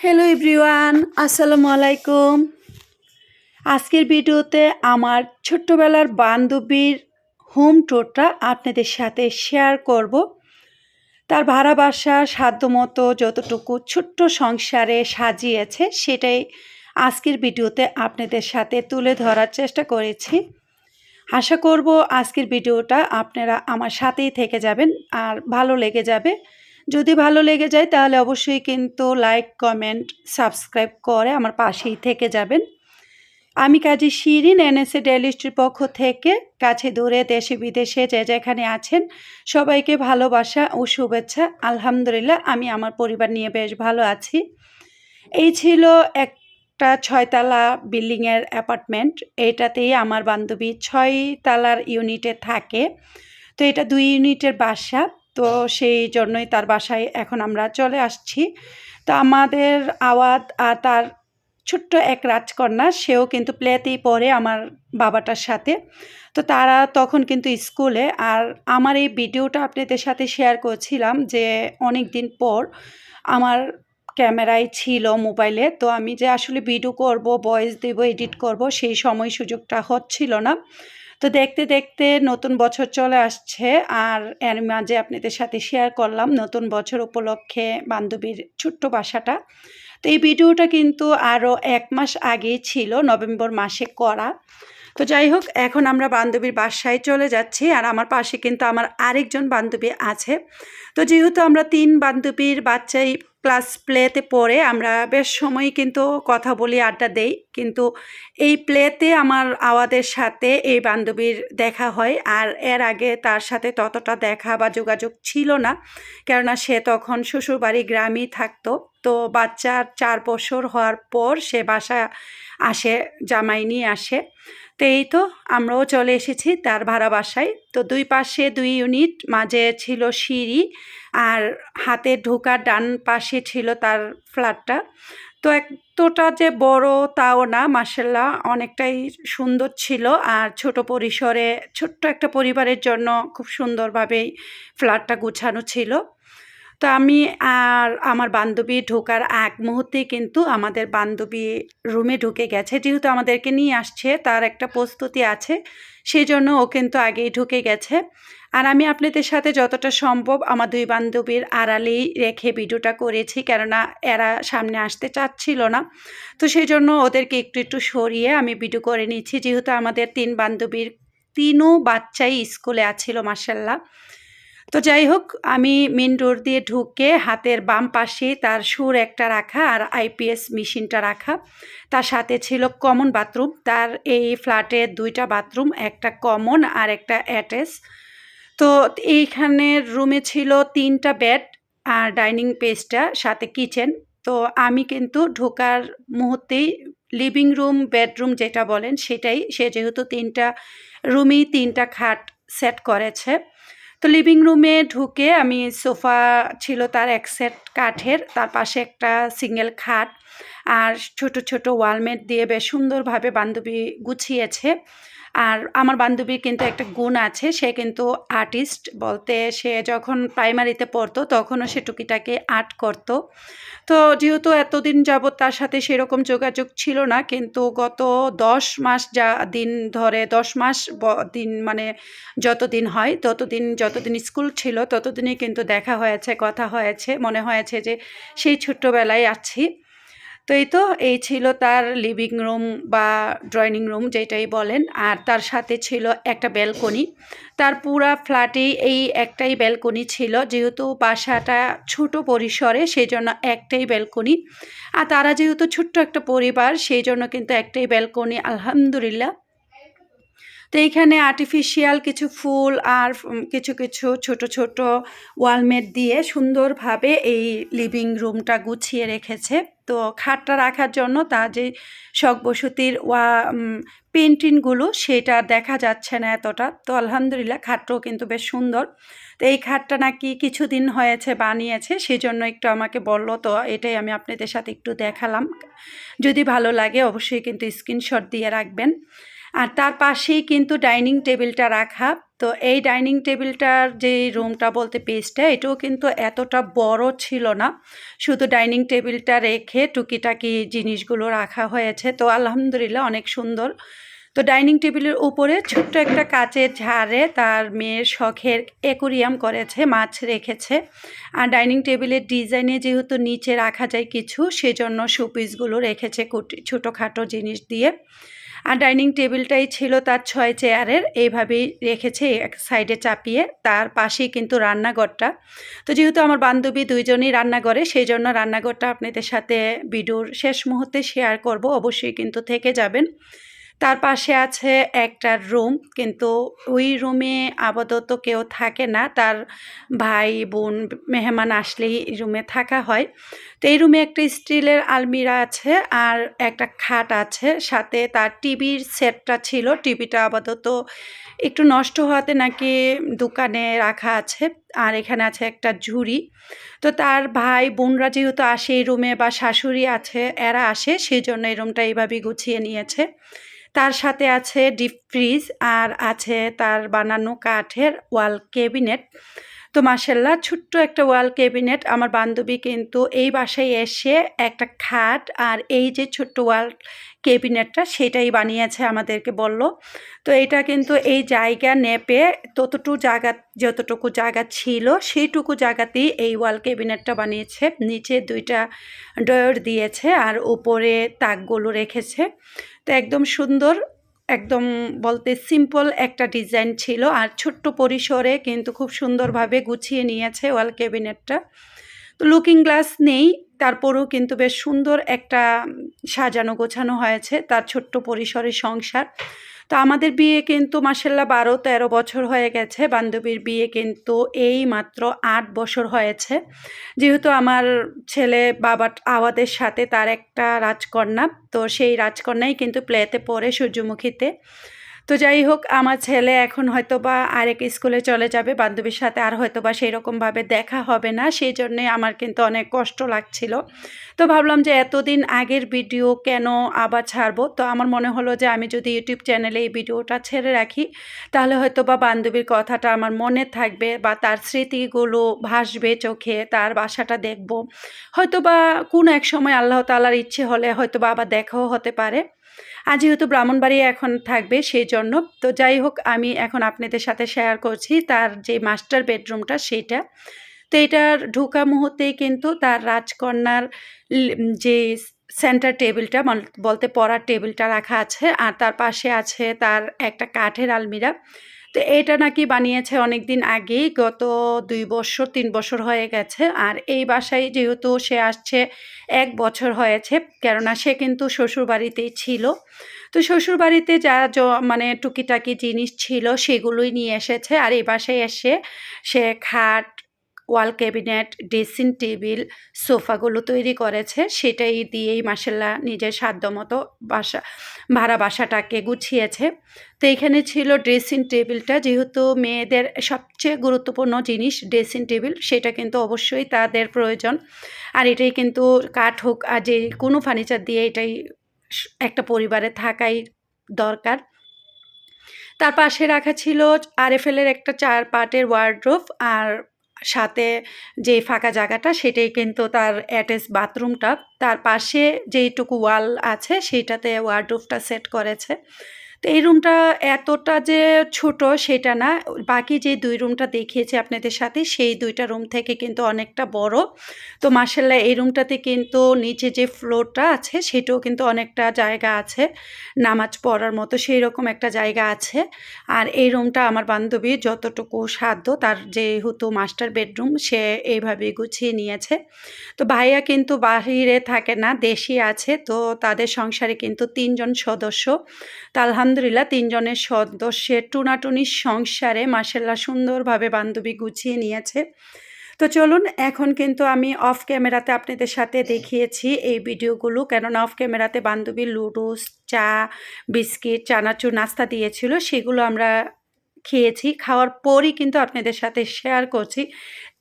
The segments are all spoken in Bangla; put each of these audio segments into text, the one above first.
হ্যালো এভরিওয়ান আসসালামু আলাইকুম আজকের ভিডিওতে আমার ছোট্টবেলার বান্ধবীর হোম টুরটা আপনাদের সাথে শেয়ার করব। তার ভাড়া বাসা, সাধ্যমতো যতটুকু ছোট্ট সংসারে সাজিয়েছে, সেটাই আজকের ভিডিওতে আপনাদের সাথে তুলে ধরার চেষ্টা করেছি। আশা করব আজকের ভিডিওটা আপনারা আমার সাথেই থেকে যাবেন আর ভালো লেগে যাবে। যদি ভালো লেগে যায় তাহলে অবশ্যই কিন্তু লাইক কমেন্ট সাবস্ক্রাইব করে আমার পাশেই থেকে যাবেন। আমি কাজী শিরিন এনএসএ ডেলিস্ট্রির পক্ষ থেকে কাছে দূরে দেশে বিদেশে যে যেখানে আছেন সবাইকে ভালোবাসা ও শুভেচ্ছা। আলহামদুলিল্লাহ, আমি আমার পরিবার নিয়ে বেশ ভালো আছি। এই ছিল একটা ছয়তলা বিল্ডিংয়ের অ্যাপার্টমেন্ট এটাতেই আমার বান্ধবী ছয় তালার ইউনিটে থাকে। তো এটা দুই ইউনিটের বাসা। তো সেই জন্যই তার বাসায় এখন আমরা চলে আসছি। তো আমাদের আওয়াজ আর তার ছোট্ট এক রাজকন্যা, সেও কিন্তু প্লেতেই পড়ে আমার বাবাটার সাথে। তো তারা তখন কিন্তু স্কুলে আর আমার এই ভিডিওটা আপনাদের সাথে শেয়ার করছিলাম যে অনেক দিন পর আমার ক্যামেরায় ছিল মোবাইলে, তো আমি যে আসলে ভিডিও করব, ভয়েস দেব, এডিট করব, সেই সময় সুযোগটা হচ্ছিল না। তো দেখতে দেখতে নতুন বছর চলে আসছে আর এর মাঝে আপনাদের সাথে শেয়ার করলাম নতুন বছর উপলক্ষে বান্ধবীর ছোট্ট বাসাটা। তো এই ভিডিওটা কিন্তু আরও এক মাস আগেই ছিল, নভেম্বর মাসে করা। তো যাই হোক, এখন আমরা বান্ধবীর বাসায় চলে যাচ্ছি আর আমার পাশে কিন্তু আমার আরেকজন বান্ধবী আছে। তো যেহেতু আমরা তিন বান্ধবীর বাচ্চাই ক্লাস প্লেতে পড়ে আমরা বেশ সময় কিন্তু কথা বলি, আড্ডা দেই। কিন্তু এই প্লেতে আমার আওয়াদের সাথে এই বান্ধবীর দেখা হয় আর এর আগে তার সাথে ততটা দেখা বা যোগাযোগ ছিল না। কেননা সে তখন শ্বশুরবাড়ি গ্রামেই থাকতো। তো বাচ্চার চার বছর হওয়ার পর সে বাসা আসে, জামাই নিয়ে আসে। তো এই তো, আমরাও চলে এসেছি তার ভাড়া বাসায়। তো দুই পাশে দুই ইউনিট মাঝে ছিল সিঁড়ি আর হাতে ঢোকার ডান পাশে ছিল তার ফ্ল্যাটটা তো এতটা যে বড় তাও না মার্শাল্লাহ অনেকটাই সুন্দর ছিল আর ছোট পরিসরে, ছোট্ট একটা পরিবারের জন্য খুব সুন্দরভাবেই ফ্ল্যাটটা গুছানো ছিল। তো আমি আর আমার বান্ধবী ঢোকার এক মুহূর্তে কিন্তু আমাদের বান্ধবী রুমে ঢুকে গেছে। যেহেতু আমাদেরকে নিয়ে আসছে, তার একটা প্রস্তুতি আছে সেই জন্য ও কিন্তু আগেই ঢুকে গেছে। আর আমি আপনাদের সাথে যতটা সম্ভব আমার দুই বান্ধবীর আড়ালেই রেখে ভিডিওটা করেছি, কেননা এরা সামনে আসতে চাচ্ছিল না। তো সেই জন্য ওদেরকে একটু একটু সরিয়ে আমি ভিডিও করে নিচ্ছি। যেহেতু আমাদের তিন বান্ধবীর, তিনও বাচ্চাই স্কুলে আছিল মার্শাল্লাহ তো যাই হোক, আমি মেন ডোর দিয়ে ঢুকে হাতের বাম পাশে তার সুর একটা রাখা আর আইপিএস মেশিনটা রাখা। তার সাথে ছিল কমন বাথরুম। তার এই ফ্ল্যাটে দুইটা বাথরুম, একটা কমন আর একটা অ্যাটাচ। তো এইখানের রুমে ছিল তিনটা বেড আর ডাইনিং পেসটা সাথে কিচেন। তো আমি কিন্তু ঢোকার মুহূর্তেই লিভিং রুম, বেডরুম যেটা বলেন সেটাই, সে যেহেতু তিনটা, রুমেই তিনটা খাট সেট করেছে। তো লিভিং রুমে ঢুকে আমি সোফা ছিল তার এক সেট কাঠের, তার পাশে একটা সিঙ্গেল খাট আর ছোট ছোট ওয়ালমেট দিয়ে বেশ সুন্দরভাবে বান্ধবী গুছিয়েছে। আর আমার বান্ধবীর কিন্তু একটা গুণ আছে, সে কিন্তু আর্টিস্ট বলতে সে যখন প্রাইমারিতে পড়তো তখনও সে টুকিটাকে আর্ট করতো। তো যেহেতু এতদিন যাবৎ তার সাথে সেরকম যোগাযোগ ছিল না, কিন্তু গত দশ মাস যা দিন ধরে, দশ মাস দিন মানে যতদিন হয়, ততদিন যতদিন স্কুল ছিল ততদিনই কিন্তু দেখা হয়েছে, কথা হয়েছে, মনে হয়েছে যে সেই ছোট্টবেলায় আছি। তো এই তো, এই ছিল তার লিভিং রুম বা ড্রয়িং রুম যেটাই বলেন। আর তার সাথে ছিল একটা ব্যালকনি তার পুরা ফ্ল্যাটে এই একটাই ব্যালকনি ছিল। যেহেতু বাসাটা ছোট পরিসরে সেই জন্য একটাই ব্যালকনি আর তারা যেহেতু ছোট্ট একটা পরিবার সেই জন্য কিন্তু একটাই ব্যালকনি আলহামদুলিল্লাহ। তো এইখানে আর্টিফিশিয়াল কিছু ফুল আর কিছু কিছু ছোট ছোট ওয়ালমেট দিয়ে সুন্দরভাবে এই লিভিং রুমটা গুছিয়ে রেখেছে। তো খাটটা রাখার জন্য তার যে শখ বসতির ওয়া পেন্টিংগুলো সেটা দেখা যাচ্ছে না এতটা। তো আলহামদুলিল্লাহ খাটটাও কিন্তু বেশ সুন্দর। তো এই খাটটা নাকি কিছুদিন হয়েছে, বানিয়েছে সেই জন্য একটু আমাকে বলল। তো এটাই আমি আপনাদের সাথে একটু দেখালাম। যদি ভালো লাগে অবশ্যই কিন্তু স্ক্রিনশট দিয়ে রাখবেন। আর তার পাশেই কিন্তু ডাইনিং টেবিলটা রাখা। তো এই ডাইনিং টেবিলটার যে রুমটা বলতে পেজটা, এটাও কিন্তু এতটা বড় ছিল না। শুধু ডাইনিং টেবিলটা রেখে টুকিটাকি জিনিসগুলো রাখা হয়েছে। তো আলহামদুলিল্লাহ অনেক সুন্দর। তো ডাইনিং টেবিলের উপরে ছোট্ট একটা কাচের ঝাড়ে তার মেয়ের শখের অ্যাকোরিয়াম করেছে, মাছ রেখেছে। আর ডাইনিং টেবিলের ডিজাইনে যেহেতু নিচে রাখা যায় কিছু, সেজন্য শোপিসগুলো রেখেছে কুটি, ছোটোখাটো জিনিস দিয়ে। আর ডাইনিং টেবিলটাই ছিল তার ছয় চেয়ারের, এইভাবেই রেখেছে এক সাইডে চাপিয়ে, তার পাশেই কিন্তু রান্নাঘরটা। তো যেহেতু আমার বান্ধবী দুইজনই রান্না করে সেই জন্য রান্নাঘরটা আপনাদের সাথে ভিডিওর শেষ মুহূর্তে শেয়ার করব, অবশ্যই কিন্তু থেকে যাবেন। তার পাশে আছে একটা রুম, কিন্তু ওই রুমে আপাতত কেউ থাকে না। তার ভাই, বোন, মেহমান আসলেই রুমে থাকা হয়। তো এই রুমে একটা স্টিলের আলমিরা আছে আর একটা খাট আছে। সাথে তার টিভির সেটটা ছিল। টিভিটা আপাতত একটু নষ্ট হওয়াতে নাকি দোকানে রাখা আছে। আর এখানে আছে একটা ঝুড়ি। তো তার ভাই, বোনরা যেহেতু আসে এই রুমে বা শাশুড়ি আছে, এরা আসে, সেই জন্য এই রুমটা এইভাবেই গুছিয়ে নিয়েছে। তার সাথে আছে ডিপ ফ্রিজ আর আছে তার বানানো কাঠের ওয়াল ক্যাবিনেট। তো মাসাল্লাহ ছোট্ট একটা ওয়াল ক্যাবিনেট আমার বান্ধবী কিন্তু এই বাসায় এসে একটা খাট আর এই যে ছোট্ট ওয়াল ক্যাবিনেটটা সেটাই বানিয়েছে আমাদেরকে বলল। তো এটা কিন্তু এই জায়গা নেপে ততটুকু জায়গা, যতটুকু জায়গা ছিল সেইটুকু জায়গাতেই এই ওয়াল ক্যাবিনেটটা বানিয়েছে। নিচে দুইটা ডয়ার দিয়েছে আর উপরে তাকগুলো রেখেছে। তো একদম সুন্দর একদম বলতে সিম্পল একটা ডিজাইন ছিল আর ছোট্ট পরিসরে কিন্তু খুব সুন্দরভাবে গুছিয়ে নিয়েছে ওয়াল ক্যাবিনেটটা। তো লুকিং গ্লাস নেই, তারপরেও কিন্তু বেশ সুন্দর একটা সাজানো গোছানো হয়েছে তার ছোট্ট পরিসরে সংসার। তো আমাদের বিয়ে কিন্তু মাসাল্লাহ বারো তেরো বছর হয়ে গেছে। বান্ধবীর বিয়ে কিন্তু এই মাত্র আট বছর হয়েছে। যেহেতু আমার ছেলে বাবার আওয়াদের সাথে তার একটা রাজকন্যা, তো সেই রাজকন্যাই কিন্তু প্লেতে পড়ে সূর্যমুখীতে। তো যাই হোক, আমার ছেলে এখন হয়তো বা আরেক স্কুলে চলে যাবে, বান্ধবীর সাথে আর হয়তো বা সেই রকমভাবে দেখা হবে না, সেই জন্যে আমার কিন্তু অনেক কষ্ট লাগছিল। তো ভাবলাম যে এতদিন আগের ভিডিও কেন আবার ছাড়বো? তো আমার মনে হলো যে আমি যদি ইউটিউব চ্যানেলে এই ভিডিওটা ছেড়ে রাখি, তাহলে হয়তো বা বান্ধবীর কথাটা আমার মনে থাকবে বা তার স্মৃতিগুলো ভাসবে চোখে, তার বাসাটা দেখব। হয়তো বা কোনো এক সময় আল্লাহ তালার ইচ্ছে হলে হয়তো বা আবার দেখাও হতে পারে। আর যেহেতু ব্রাহ্মণবাড়ি এখন থাকবে সেই জন্য তো যাই হোক, আমি এখন আপনাদের সাথে শেয়ার করছি তার যে মাস্টার বেডরুমটা সেইটা। তো এটার ঢোকা মুহূর্তেই কিন্তু তার রাজকন্যার যে সেন্টার টেবিলটা বলতে পড়ার টেবিলটা রাখা আছে, আর তার পাশে আছে তার একটা কাঠের আলমিরা। তো এটা নাকি বানিয়েছে অনেক দিন আগে গত দুই বছর, তিন বছর হয়ে গেছে। আর এই বাসায় যেহেতু সে আসছে, এক বছর হয়েছে, কেননা সে কিন্তু শ্বশুরবাড়িতেই ছিল। তো শ্বশুরবাড়িতে যা মানে টুকিটাকি জিনিস ছিল, সেগুলোই নিয়ে এসেছে। আর এই বাসায় এসে সে খাট ওয়াল ক্যাবিনেট, ড্রেসিং টেবিল, সোফাগুলো তৈরি করেছে। সেটাই দিয়েই মাসাল্লাহ নিজের সাধ্য মতো বাসা, ভাড়া বাসাটাকে গুছিয়েছে। তো এখানে ছিল ড্রেসিং টেবিলটা। যেহেতু মেয়েদের সবচেয়ে গুরুত্বপূর্ণ জিনিস ড্রেসিং টেবিল, সেটা কিন্তু অবশ্যই তাদের প্রয়োজন। আর এটাই কিন্তু কাঠ হোক আর যে কোনো ফার্নিচার দিয়ে এটাই একটা পরিবারে থাকাই দরকার। তার পাশে রাখা ছিল আরএফএলের একটা চার পার্টের ওয়ার্ড্রোফ আর সাথে যে ফাঁকা জায়গাটা সেটাই কিন্তু তার অ্যাটাচ বাথরুমটা। তার পাশে যেইটুকু ওয়াল আছে সেইটাতে ওয়ার্ডরুফটা সেট করেছে। তো এই রুমটা এতটা যে ছোট সেটা না। বাকি যে দুই রুমটা দেখিয়েছি আপনাদের সাথে, সেই দুইটা রুম থেকে কিন্তু অনেকটা বড়। তো মার্শাল্লাহ এই রুমটাতে কিন্তু নিচে যে ফ্লোরটা আছে, সেটাও কিন্তু অনেকটা জায়গা আছে। নামাজ পড়ার মতো সেই রকম একটা জায়গা আছে। আর এই রুমটা আমার বান্ধবী যতটুকু সাধ্য, তার যেহেতু মাস্টার বেডরুম, সে এইভাবে গুছিয়ে নিয়েছে। তো ভাইয়া কিন্তু বাহিরে থাকে না, দেশি আছে। তো তাদের সংসারে কিন্তু তিনজন সদস্য। তা আলহামদুলিল্লাহ, তিনজনের সদস্যের টুনাটুনির সংসারে মাসাল্লাহ সুন্দরভাবে বান্ধবী গুছিয়ে নিয়েছে। তো চলুন, এখন কিন্তু আমি অফ ক্যামেরাতে আপনাদের সাথে দেখিয়েছি এই ভিডিওগুলো, কেননা অফ ক্যামেরাতে বান্ধবী লুডুস, চা, বিস্কিট, চানাচুর, নাস্তা দিয়েছিল, সেগুলো আমরা খেয়েছি, খাওয়ার পরই কিন্তু আপনাদের সাথে শেয়ার করছি।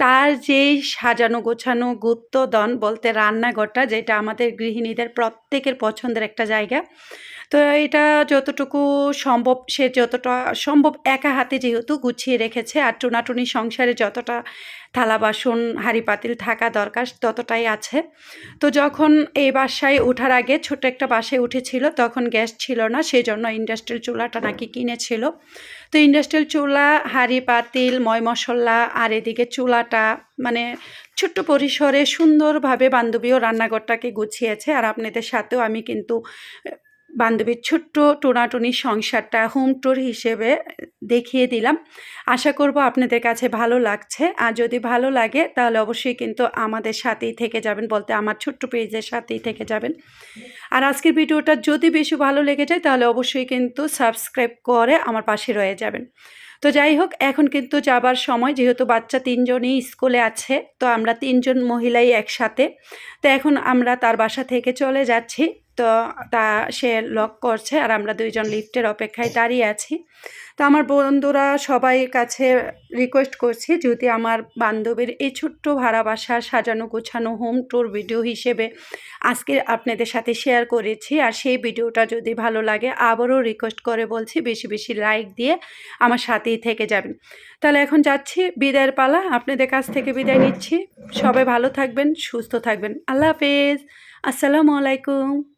তার যেই সাজানো গোছানো গুপ্তদন বলতে রান্নাঘরটা, যেটা আমাদের গৃহিণীদের প্রত্যেকের পছন্দের একটা জায়গা তো এটা যতটুকু সম্ভব, সে যতটা সম্ভব একা হাতে যেহেতু গুছিয়ে রেখেছে আর টুনাটুনি সংসারে যতটা থালা বাসন, হাঁড়ি পাতিল থাকা দরকার ততটাই আছে। তো যখন এই বাসায় ওঠার আগে ছোট একটা বাসায় উঠেছিল তখন গ্যাস ছিল না সেই জন্য ইন্ডাস্ট্রিয়াল চুলাটা নাকি কিনেছিল। তো ইন্ডাস্ট্রিয়াল চুলা, হাঁড়ি পাতিল, ময় মশলা আর এদিকে চুলাটা মানে ছোট্ট পরিসরে সুন্দরভাবে বান্ধবীও রান্নাঘরটাকে গুছিয়েছে আর আপনাদের সাথেও আমি কিন্তু বান্ধবীর ছোট্ট টোনাটুনি সংসারটা হোম ট্যুর হিসেবে দেখিয়ে দিলাম। আশা করব আপনাদের কাছে ভালো লাগছে। আর যদি ভালো লাগে, তাহলে অবশ্যই কিন্তু আমাদের সাথেই থেকে যাবেন বলতে আমার ছোট্ট পেজের সাথেই থেকে যাবেন। আর আজকের ভিডিওটা যদি বেশি ভালো লেগে যায়, তাহলে অবশ্যই কিন্তু সাবস্ক্রাইব করে আমার পাশে রয়ে যাবেন। তো যাই হোক, এখন কিন্তু যাবার সময়, যেহেতু বাচ্চা তিনজনই স্কুলে আছে, তো আমরা তিনজন মহিলাই একসাথে। তো এখন আমরা তার বাসা থেকে চলে যাচ্ছি। তো তা সে লক করছে আর আমরা দুইজন লিফটের অপেক্ষায় দাঁড়িয়ে আছি। তো আমার বন্ধুরা সবাই কাছে রিকোয়েস্ট করছি যদি আমার বান্ধবীর এই ছোট্ট ভাড়া বাসা সাজানো গোছানো হোম ট্যুর ভিডিও হিসেবে আজকে আপনাদের সাথে শেয়ার করেছি আর সেই ভিডিওটা যদি ভালো লাগে আবারও রিকোয়েস্ট করে বলছি বেশি বেশি লাইক দিয়ে আমার সাথেই থেকে যাবেন। তাহলে এখন যাচ্ছি বিদায়ের পালা, আপনাদের কাছ থেকে বিদায় নিচ্ছি। সবাই ভালো থাকবেন, সুস্থ থাকবেন। আল্লাহ হাফেজ। আসসালামু আলাইকুম।